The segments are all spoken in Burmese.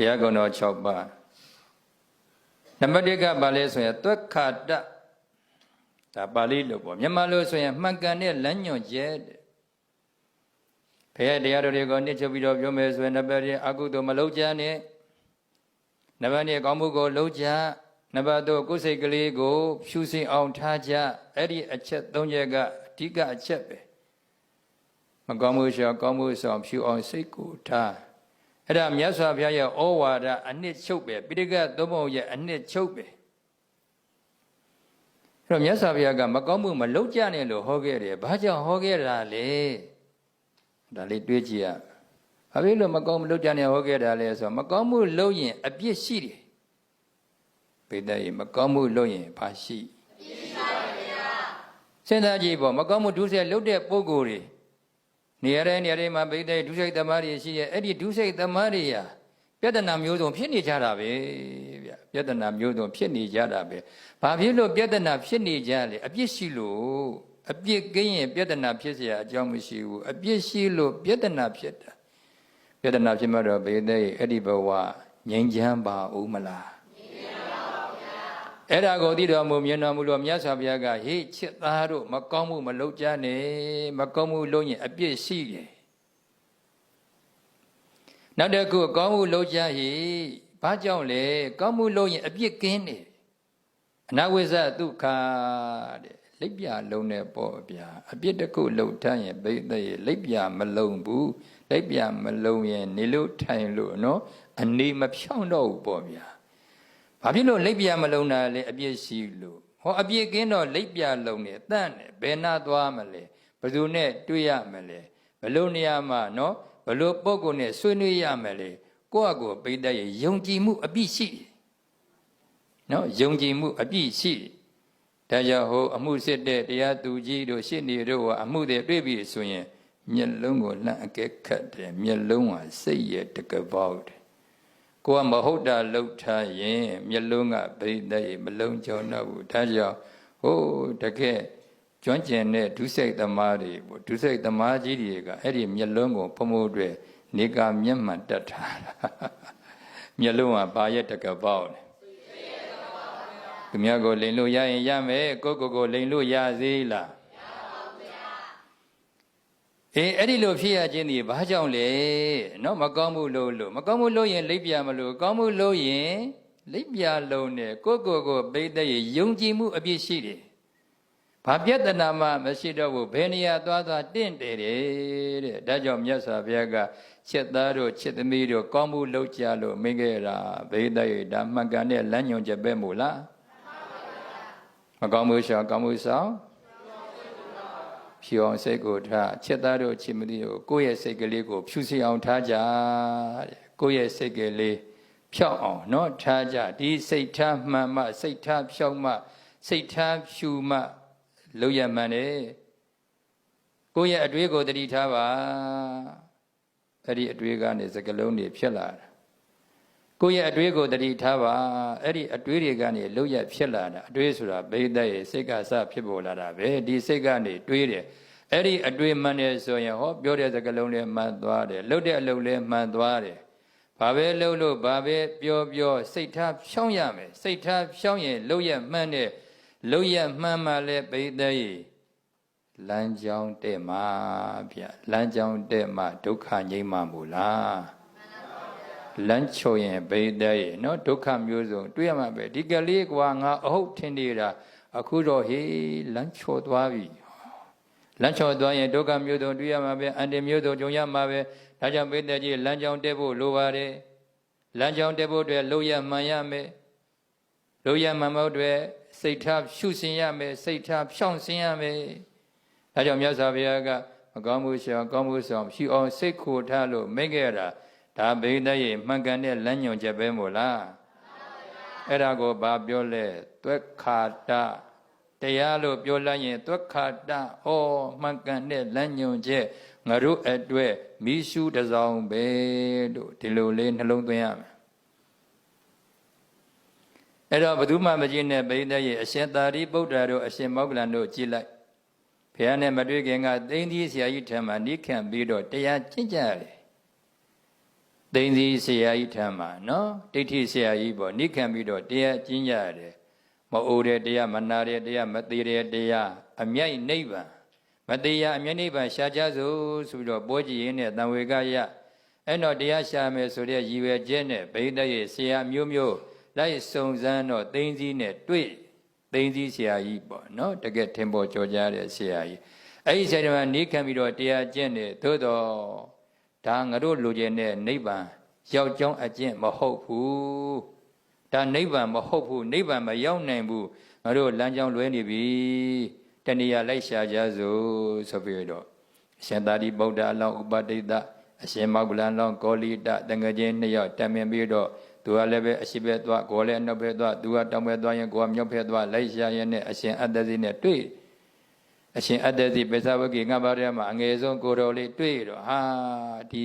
တရားကုံတော်6ပါးနံပါတ်1ကဘာလဲဆိုရင်သွက်ခါတဒါပါဠိလိုပေါ့မြန်မာလိုဆိုရင်မှန်ကန်တဲ့လမ်းညွှန်ချက်တဲ့ဘုရားတရားတော်တွေကိုနှစ်ချုပ်ပြီးတော့ပြောမယ်ဆိုရင်နံပါတ်1အကုသိုလ်မလုပ်ကြနဲ့နံပါတ်2ကောင်းမှုကိုလုပ်ကြနံပါတ်3ကိုယ်စိတ်ကလေးကို ဖြူစင်အောင်ထားကြအဲ့ဒီအချက်၃ချက်ကအဓိကအချက်ပဲမကောင်းမှုရှောင်ကောင်းမှုဆောင်ဖြူအောင်စိတ်ကိုထား အဲ့ဒါမြတ်စွာဘုရားရဲ့ဩဝါဒအနှစ်ချုပ်ပဲပိဋကသုံးပုံရဲ့အနှစ်ချုပ်ပဲအဲ့တော့မြတ်စွာဘုရားကမကောင်းမှုမလုပ်ကြနဲ့လို့ဟောခဲ့တယ်ဘာကြောင့်ဟောခဲ့တာလဲဒါလေးတွေးကြည့်ရဘာဖြစ်လို့မကောင်းမလုပ်ကြနဲ့ဟောခဲ့တာလဲဆိုတော့မကောင်းမှုလုပ်ရင်အပြစ်ရှိတယ်ပိဋကရေမကောင်းမှုလုပ်ရင်ဘာရှိအပြစ်ရှိပါဗျာစဉ်းစားကြည့်ပေါ့မကောင်းမှုဒုစရိုက်လုပ်တဲ့ပုံကိုယ်တွေ နေရာတိုင်းနေရာတိုင်းမှာပိဋကဒုစရိုက်သမားတွေရှိရဲ့အဲ့ဒီဒုစရိုက်သမားတွေဟာပြဿနာမျိုးစုံဖြစ်နေကြတာပဲဗျပြဿနာမျိုးစုံဖြစ်နေကြတာပဲဘာဖြစ်လို့ပြဿနာဖြစ်နေကြလဲအပြစ်ရှိလို့အပြစ်ကင်းရင်ပြဿနာဖြစ်เสียအကြောင်းမရှိဘူးအပြစ်ရှိလို့ပြဿနာဖြစ်တာပြဿနာဖြစ်မှတော့ဘေးတဲ့အဲ့ဒီဘဝငြိမ်းချမ်းပါဦးမလား အဲ့ဒါကိုသိတော်မူမြင်တော်မူလို့မြတ်စွာဘုရားကဟေ့ချစ်သားတို့မကောင်းမှုမလုပ်ကြနဲ့မကောင်းမှုလုပ်ရင်အပြစ်ရှိတယ်နောက်တစ်ခုကောင်းမှုလုပ်ကြဟိဘာကြောင့်လဲကောင်းမှုလုပ်ရင်အပြစ်ကင်းတယ်အနာဝိဇ္ဇဒုက္ခတဲ့လိပ်ပြလုံးနဲ့ပေါ့ဗျာအပြစ်တစ်ခုလှုပ်ထမ်းရင်ဘိသိက်လိပ်ပြမလုံးဘူးလိပ်ပြမလုံးရင်နေလို့ထိုင်လို့နော်အနေမဖြောင်းတော့ဘူးပေါ့ဗျာ ဘာဖြစ်လို့လိပ်ပြမလုံးတာလဲအပြစ်ရှိလို့ဟောအပြစ်ကင်းတော့လိပ်ပြလုံးနေတန့်တယ်ဘယ်နာသွားမလဲဘယ်သူနဲ့တွေ့ရမလဲဘယ်လိုနေရာမှာနော်ဘယ်လိုပုံကိုနဲ့ဆွေးနွေးရမလဲကိုယ့်အကိုပိတ်တဲ့ယုံကြည်မှုအပြည့်ရှိတယ်နော်ယုံကြည်မှုအပြည့်ရှိတယ်ဒါကြောင့်ဟိုအမှုစစ်တဲ့တရားသူကြီးတို့ရှစ်နေတို့ကအမှုတွေတွေ့ပြီဆိုရင်မျက်လုံးကိုလှမ်းအကဲခတ်တယ်မျက်လုံးကစိတ်ရဲ့တကပေါက်တယ် ကိုကမဟုတ်တာလှုပ်ထားရင်မျက်လုံးကဗိသက်ရေမလုံးကြောင်တော့ဘူးဒါကြောင့်ဟိုတကယ်ကျွမ်းကျင်တဲ့ဒုစိတ်သမားတွေပေါ့ဒုစိတ်သမားကြီးတွေကအဲ့ဒီမျက်လုံးကိုဖမိုးတွေနေကမျက်မှန်တတ်ထားတာမျက်လုံးကဘာရဲ့တကပေါက်လဲသူများကိုလိန်လို့ရရင်ရမယ်ကိုကိုကိုလိန်လို့ရသေးလား အေးအဲ့ဒီလိုဖြစ်ရခြင်းဒီဘာကြောင့်လဲနော်မကောင်းမှုလို့လို့မကောင်းမှုလို့ရင်လိပ်ပြမလို့ကောင်းမှုလို့ရင်လိပ်ပြလုံးနဲ့ကိုကိုကိုပိတ်တဲ့ယုံကြည်မှုအပြည့်ရှိတယ်။ဘာပြဿနာမှမရှိတော့ဘူးဘယ်နေရာသွားသွားတင့်တယ်တဲ့။ဒါကြောင့်မြတ်စွာဘုရားကချက်သားတို့ချက်သမီးတို့ကောင်းမှုလုပ်ကြလို့မင်းခဲ့တာပိတ်တဲ့ဒါမှန်ကန်တဲ့လမ်းညွန်ချက်ပဲမို့လား။မကောင်းဘူးရှောင်းကောင်းမှုဆောင် ဖြူအောင်စိတ်ကိုထားချစ်သားတို့ချစ်မသည်တို့ကိုယ့်ရဲ့စိတ်ကလေးကိုဖြူစီအောင်ထားကြတဲ့ကိုယ့်ရဲ့စိတ်ကလေးဖြောက်အောင်เนาะထားကြဒီစိတ်ထားမှန်မှစိတ်ထားဖြောက်မှစိတ်ထားဖြူမှလုံရမှန်တယ်ကိုယ့်ရဲ့အတွေးကိုတတိထားပါအဲ့ဒီအတွေးကနေစကလုံးတွေဖြစ်လာတာ ကိုယ့်ရဲ့အတွေးကိုတတိထားပါအဲ့ဒီအတွေးတွေကနေလုံရဖြစ်လာတာအတွေးဆိုတာဘိသက်ရဲ့စိတ်ကစဖြစ်ပေါ်လာတာပဲဒီစိတ်ကနေတွေးတယ်အဲ့ဒီအတွေးမှန်တယ်ဆိုရင်ဟောပြောတဲ့စကလုံးလည်းမှန်သွားတယ်လှုပ်တဲ့အလုပ်လည်းမှန်သွားတယ်ဘာပဲလှုပ်လို့ဘာပဲပြောပြောစိတ်ထားဖြောင်းရမယ်စိတ်ထားဖြောင်းရင်လှုပ်ရမှန်တဲ့လှုပ်ရမှန်မှလည်းဘိသက်ရဲ့လမ်းကြောင်းတဲ့မှာဗျလမ်းကြောင်းတဲ့မှာဒုက္ခငြိမ်းမှာမို့လား လမ်းချိုရင်ဘိတဲ့ရေနော်ဒုက္ခမျိုးစုံတွေ့ရမှာပဲဒီကလေးကွာငါအဟုတ်ထင်နေတာအခုတော့ဟေးလမ်းချိုသွားပြီလမ်းချိုသွားရင်ဒုက္ခမျိုးစုံတွေ့ရမှာပဲအန္တမျိုးစုံကြုံရမှာပဲဒါကြောင့်ဘိတဲ့ကြီးလမ်းကြောင်းတက်ဖို့လိုပါတယ်လမ်းကြောင်းတက်ဖို့အတွက်လိုရမှန်ရမယ်လိုရမှန်ဖို့အတွက်စိတ်ထားရှုစင်ရမယ်စိတ်ထားဖြောင့်စင်ရမယ်ဒါကြောင့်မြတ်စွာဘုရားကမကောင်းမှုရှောင်ကောင်းမှုဆောင်ဖြူအောင်စိတ်ခိုထားလို့မိတ်ခဲ့တာ ဒါဘိဒရဲ့မှန်ကန်တဲ့လမ်းညွန်ချက်ပဲမို့လားအဲ့ဒါကိုဘာပြောလဲသွက်ခါတတရားလို့ပြောလိုက်ရင်သွက်ခါတဩမှန်ကန်တဲ့လမ်းညွန်ချက်ငါတို့အတွက်မိရှုတစောင်းပဲလို့ဒီလိုလေးနှလုံးသွင်းရမယ်အဲ့တော့ဘယ်သူမှမကြည့်နဲ့ဘိဒရဲ့အရှင်သာရိပုတ္တရာတို့အရှင်မောဂလန်တို့ကြည်လိုက်ဘုရားနဲ့မတွေ့ခင်ကသိင်းသီးဆရာကြီးထံမှာနိခံပြီးတော့တရားကျင့်ကြရတယ် သိသိဆရာကြီးထမ်းမှာနော်ဒိဋ္ဌိဆရာကြီးပေါ့နိခံပြီးတော့တရားကျင့်ကြရတယ်မအိုတဲ့တရားမနာတဲ့တရားမသေးတဲ့တရားအမြိုက်နိဗ္ဗာန်မသေးရအမြိုက်နိဗ္ဗာန်ရှားကြစို့ဆိုပြီးတော့ပွဲကြည်ရင်းနဲ့တံဝေကရအဲ့တော့တရားရှာမယ်ဆိုတဲ့ရည်ရွယ်ချက်နဲ့ဘိဒရဲ့ဆရာမျိုးမျိုးလိုက်စုံစမ်းတော့သိသိနဲ့တွေ့သိသိဆရာကြီးပေါ့နော်တကယ်ထင်ပေါ်ကြော်ကြားတဲ့ဆရာကြီးအဲ့ဒီဆရာကနိခံပြီးတော့တရားကျင့်တယ်သို့တော့ ဒါငါတို့လူကျင်တဲ့နိဗ္ဗာန်ရောက်ကြောင်းအကျင့်မဟုတ်ဘူးဒါနိဗ္ဗာန်မဟုတ်ဘူးနိဗ္ဗာန်မရောက်နိုင်ဘူးငါတို့လမ်းကြောင်းလွဲနေပြီတဏှာလိုက်ရှာကြစို့ဆိုပြီးတော့အရှင်သာရိပုတ္တအလောင်းဥပတိတ္တအရှင်မောဂလန်လောင်းကောလိတတငယ်ချင်းနှစ်ယောက်တမင်ပြီးတော့သူကလည်းပဲအရှိပဲသွားကိုယ်လည်းအနောက်ပဲသွားသူကတောင်ပဲသွားရင်ကိုယ်ကမြောက်ပဲသွားလိုက်ရှာရင်နဲ့အရှင်အတ္တစီနဲ့တွေ့ အရှင်အတ္တစီပိဿဝကိငါဘာရမှာအငယ်ဆုံးကိုတော်လေးတွေ့တော့ဟာဒီ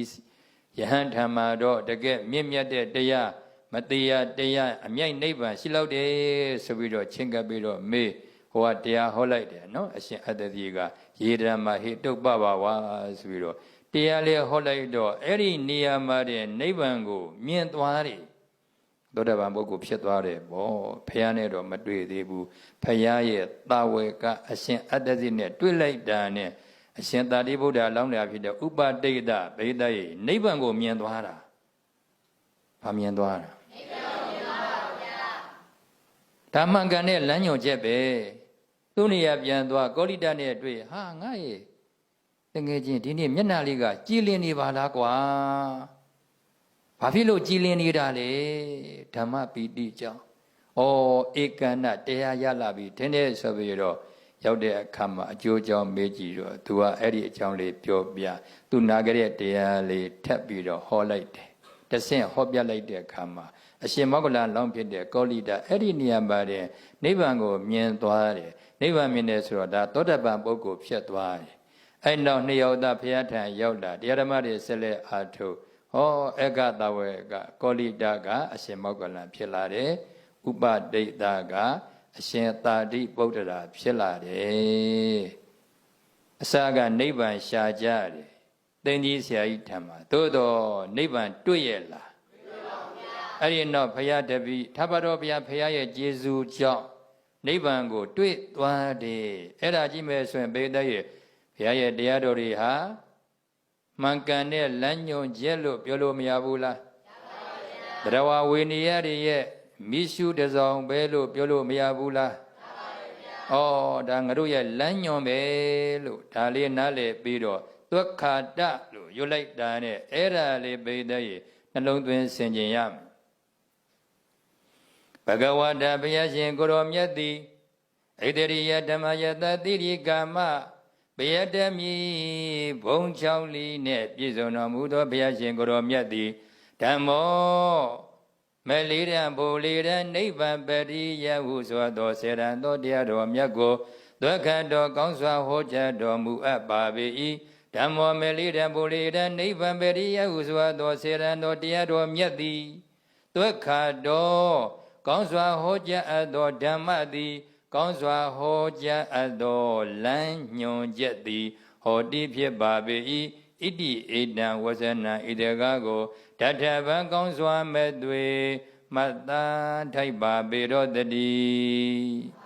ယဟန်ထံမှာတော့တကယ်မြင့်မြတ်တဲ့တရားမတရားတရားအမြိုက်နိဗ္ဗာန်ရှိလောက်တယ်ဆိုပြီးတော့ချင်းကပ်ပြီးတော့မေးဟိုကတရားဟောလိုက်တယ်နော်အရှင်အတ္တစီကယေဒရမဟိတုပ္ပပါဝါဆိုပြီးတော့တရားလေးဟောလိုက်တော့အဲ့ဒီနေရာမှာတဲ့နိဗ္ဗာန်ကိုမြင်သွားတယ် သောတပန်ပုဂ္ဂိုလ်ဖြစ်သွားတယ်ပေါ့ဖះနဲ့တော့မတွေ့သေးဘူးဖះရဲ့တာဝေကအရှင်အတ္တစီနဲ့တွေ့လိုက်တာနဲ့အရှင်သာတိဗုဒ္ဓလောင်းလျာဖြစ်တဲ့ဥပတိတ်တဗေဒရဲ့နိဗ္ဗာန်ကိုမြင်သွားတာဘာမြင်သွားတာနိဗ္ဗာန်ကိုမြင်သွားပါဗျာဓမ္မကံနဲ့လမ်းညွန်ချက်ပဲသူ့နေရာပြန်သွားကောလိတနဲ့တွေ့ဟာငါရဲ့တကယ်ချင်းဒီနေ့မျက်နှာလေးကကြည်လင်နေပါလားကွာ ဘာဖြစ်လို့ကြည်လင်နေတာလဲဓမ္မပီတိကြောင့်ဩဧကန္နတရားရလာပြီထင်းတဲ့ဆိုပြီးတော့ရောက်တဲ့အခါမှာအကျိုးကြောင့်မေးကြည့်တော့သူကအဲ့ဒီအကြောင်းလေးပြောပြသူနာကြတဲ့တရားလေးထပ်ပြီးတော့ဟောလိုက်တယ်တဆင့်ဟောပြလိုက်တဲ့အခါမှာအရှင်မောဂလလောင်းဖြစ်တဲ့ကောလိတအဲ့ဒီနေရာမှာတဲ့နိဗ္ဗာန်ကိုမြင်သွားတယ်နိဗ္ဗာန်မြင်တယ်ဆိုတော့ဒါသောတပန်ပုဂ္ဂိုလ်ဖြစ်သွားတယ်အဲ့နောက်နှစ်ယောက်သားဘုရားထံရောက်လာတရားဓမ္မတွေဆက်လက်အားထုတ် ဟောအကတဝေကကောလိတကအရှင်မောဂလန်ဖြစ်လာတယ်ဥပဒိတကအရှင်သာတိပုတ္တရာဖြစ်လာတယ်အစကနိဗ္ဗာန်ရှာကြတယ်သင်ကြီးဆရာကြီးထံမှာသို့တော့နိဗ္ဗာန်တွေ့ရဲ့လားအဲ့ဒီနောက်ဘုရားတပည့်ထပ်ပါတော်ဘုရားဘုရားရဲ့ကျေးဇူးကြောင့်နိဗ္ဗာန်ကို တွေ့သွားတယ်အဲ့ဒါကြည့်မယ်ဆိုရင်ဘိဒရဲ့ဘုရားရဲ့တရားတော်တွေဟာ မှန်ကန်တဲ့လမ်းညွန်ချက်လို့ပြောလို့မရဘူးလားမရပါဘူးဗျာတရားဝေနေရတွေရဲ့မိရှုတစောင်ပဲလို့ပြောလို့မရဘူးလားမှန်ပါဗျာဩဒါငါတို့ရဲ့လမ်းညွန်ပဲလို့ဒါလေးနားလည်ပြီးတော့သွက်ခာတလို့ရွတ်လိုက်တာနဲ့အဲ့ဒါလေးပိတဲ့ရေနှလုံးသွင်းဆင်ခြင်ရမယ်ဘဂဝတာဘုရားရှင်ကိုရောမြတ်သည်ဣတရိယဓမ္မယတတိရိကာမ ဘယတမီဘုံချောင်းလီနဲ့ပြည့်စုံတော်မူသောဘုရားရှင်ကိုရောမြတ်သည်ဓမ္မောမလေးရန်ဘူလေးရန်နိဗ္ဗာန်ပရိယဟုဆိုသောစေရန်သောတရားတော်မြတ်ကိုဒုက္ခတော်ကောင်းစွာဟောကြားတော်မူအပ်ပါပေ၏ဓမ္မောမလေးရန်ဘူလေးရန်နိဗ္ဗာန်ပရိယဟုဆိုသောစေရန်သောတရားတော်မြတ်သည်ဒုက္ခတော်ကောင်းစွာဟောကြားအပ်သောဓမ္မသည် ကောင်းစွာဟောကြားအပ်သောလမ်းညွန်ချက်သည်ဟောတိဖြစ်ပါပေ၏ဣတိဧတံဝဇနံဣတကားကိုတထဗံကောင်းစွာမဲ့သွေမတ္တထိုက်ပါပေတော့တည်း